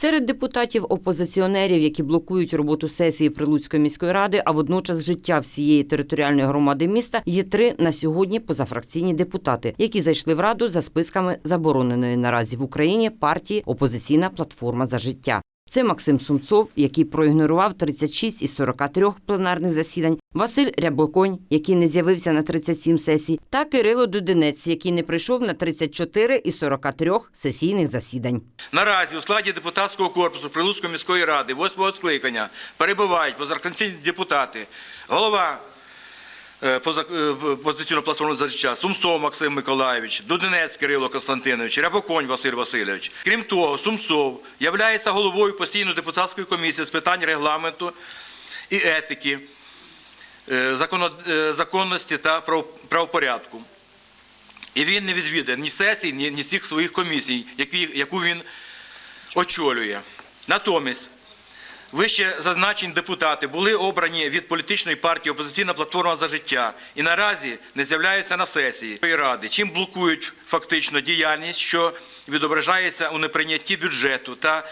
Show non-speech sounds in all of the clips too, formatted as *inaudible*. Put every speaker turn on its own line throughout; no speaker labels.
Серед депутатів опозиціонерів, які блокують роботу сесії Прилуцької міської ради, а водночас життя всієї територіальної громади міста, є три на сьогодні позафракційні депутати, які зайшли в раду за списками забороненої наразі в Україні партії Опозиційна платформа за життя. Це Максим Сумцов, який проігнорував 36 із 43 пленарних засідань, Василь Рябоконь, який не з'явився на 37 сесій, та Кирило Дудинець, який не прийшов на 34 із 43 сесійних засідань.
Наразі у складі депутатського корпусу Прилуцької міської ради восьмого скликання перебувають позарканційні депутати, голова е, е, за життя Сумцов Максим Миколайович, Дудинець Кирило Константинович, Рябоконь Василь Васильович. Крім того, Сумцов являється головою постійної депутатської комісії з питань регламенту і етики, е, законності та правопорядку. І він не відвідає ні сесій, ні, всіх своїх комісій, яку він очолює. Натомість, вище зазначені депутати були обрані від політичної партії Опозиційна платформа за життя і наразі не з'являються на сесії ради, чим блокують фактично діяльність, що відображається у неприйнятті бюджету та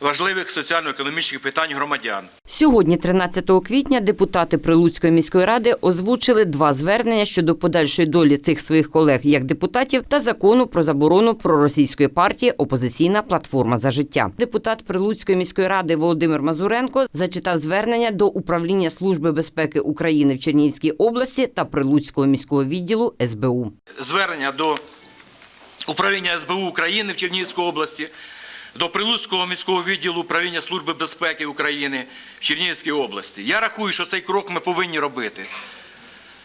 важливих соціально-економічних питань громадян.
Сьогодні, 13 квітня, депутати Прилуцької міської ради озвучили два звернення щодо подальшої долі цих своїх колег як депутатів та закону про заборону проросійської партії Опозиційна платформа за життя. Депутат Прилуцької міської ради Володимир Мазуренко зачитав звернення до управління Служби безпеки України в Чернігівській області та Прилуцького міського відділу СБУ.
звернення до управління СБУ України в Чернігівській області, до Прилуцького міського відділу управління Служби безпеки України в Чернігівській області. Я рахую, що цей крок ми повинні робити.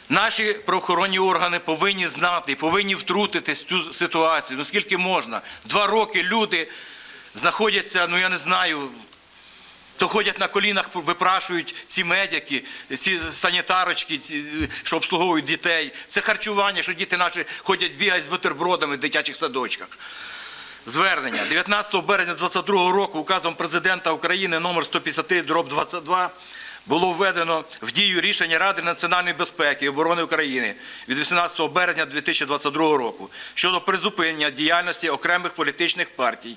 Наші правоохоронні органи повинні знати, повинні втрутитись в цю ситуацію. Ну скільки можна? Два роки люди знаходяться, ну я не знаю, то ходять на колінах, випрашують ці медики, ці санітарочки, ці, що обслуговують дітей. Це харчування, що діти наші ходять, бігають з бутербродами в дитячих садочках. Звернення 19 березня 2022 року указом президента України номер 153 дроб 22 було введено в дію рішення Ради національної безпеки і оборони України від 18 березня 2022 року щодо призупинення діяльності окремих політичних партій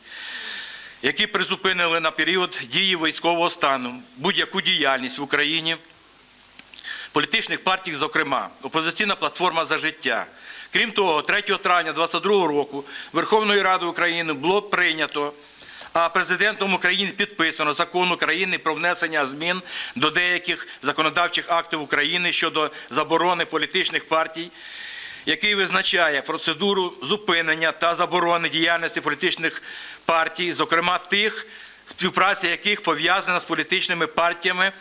які призупинили на період дії військового стану будь-яку діяльність в Україні, політичних партій, зокрема, опозиційна платформа за життя. Крім того, 3 травня 2022 року Верховною Радою України було прийнято, а президентом України підписано закон України про внесення змін до деяких законодавчих актів України щодо заборони політичних партій який визначає процедуру зупинення та заборони діяльності політичних партій, зокрема тих, співпраця яких пов'язана з політичними партіями,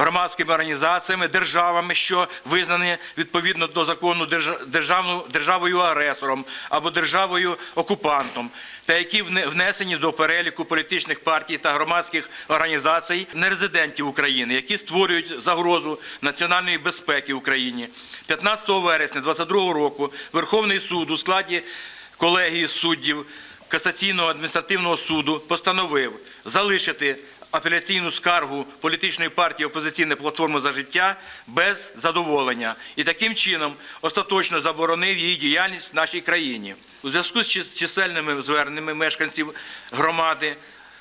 громадськими організаціями, державами, що визнані відповідно до закону держ- державну- державою агресором або державою окупантом, та які вне- внесені до переліку політичних партій та громадських організацій нерезидентів України, які створюють загрозу національної безпеки Україні. 15 вересня 2022 року Верховний суд у складі колегії суддів Касаційного адміністративного суду постановив залишити апеляційну скаргу політичної партії опозиційна платформа за життя без задоволення і таким чином остаточно заборонив її діяльність в нашій країні. У зв'язку з чисельними зверненнями мешканців громади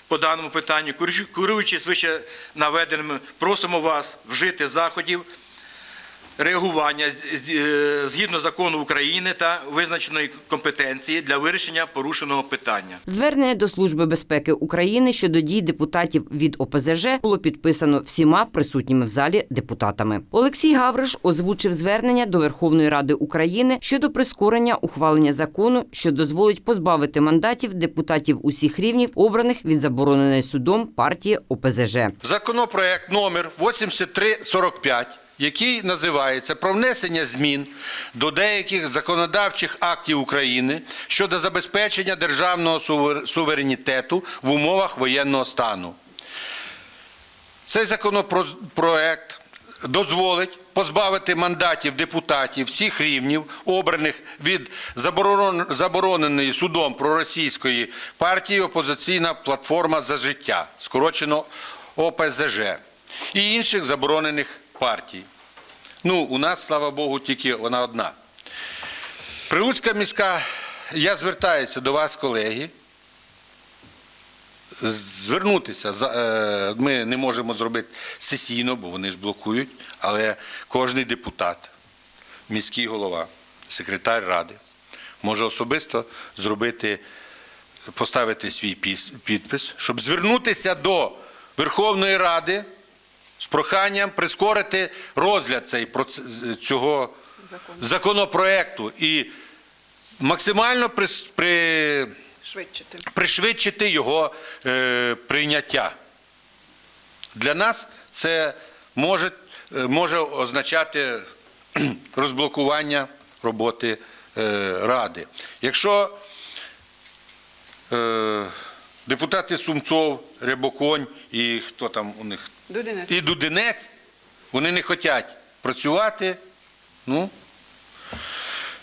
по даному питанню, керуючи- керуючись вище наведеними, просимо вас вжити заходів реагування е, згідно закону України та визначеної компетенції для вирішення порушеного питання.
Звернення до Служби безпеки України щодо дій депутатів від ОПЗЖ було підписано всіма присутніми в залі депутатами. Олексій Гавриш озвучив звернення до Верховної Ради України щодо прискорення ухвалення закону, що дозволить позбавити мандатів депутатів усіх рівнів, обраних від забороненої судом партії ОПЗЖ.
Законопроект номер 8345, який називається про внесення змін до деяких законодавчих актів України щодо забезпечення державного суверенітету в умовах воєнного стану. Цей законопроект дозволить позбавити мандатів депутатів всіх рівнів, обраних від забороненої судом проросійської партії Опозиційна платформа за життя, скорочено ОПЗЖ, і інших заборонених партій. Ну, у нас, слава Богу, тільки вона одна. Прилуцька міська, я звертаюся до вас, колеги, звернутися. Е, Ми не можемо зробити сесійно, бо вони ж блокують, але кожний депутат, міський голова, секретар ради може особисто зробити, поставити свій підпис, щоб звернутися до Верховної Ради з проханням прискорити розгляд цей, цього законопроекту і максимально при, пришвидшити його е, прийняття. Для нас це може, е, може означати *clears throat* розблокування роботи е, Ради. Якщо е, депутати Сумцов, Рябоконь і хто там у них
Дудинець.
і Дудинець, вони не хочуть працювати. Ну,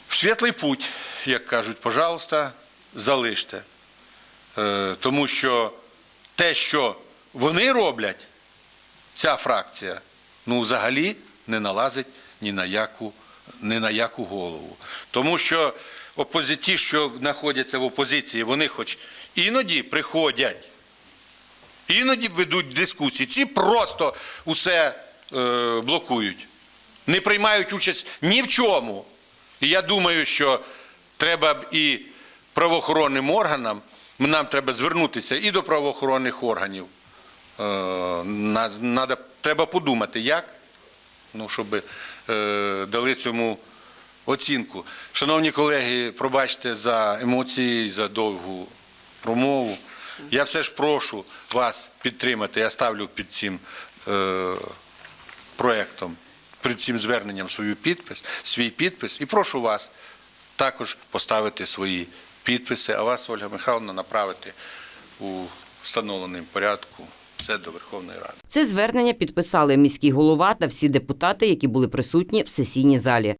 в світлий путь, як кажуть, пожалуйста, залиште. Е, тому що те, що вони роблять, ця фракція, ну, взагалі не налазить ні на яку, ні на яку голову. Тому що опози- ті, що знаходяться в опозиції, вони хоч іноді приходять Іноді ведуть дискусії. Ці просто усе е, блокують, не приймають участь ні в чому. І я думаю, що треба б і правоохоронним органам, нам треба звернутися і до правоохоронних органів. Е, надо, треба подумати, як, ну, щоб е, дали цьому оцінку. Шановні колеги, пробачте за емоції, за довгу промову. Я все ж прошу вас підтримати. Я ставлю під цим е, проектом, під цим зверненням свою підпис, свій підпис і прошу вас також поставити свої підписи, а вас, Ольга Михайловна, направити у встановленому порядку це до Верховної Ради.
Це звернення підписали міський голова та всі депутати, які були присутні в сесійній залі.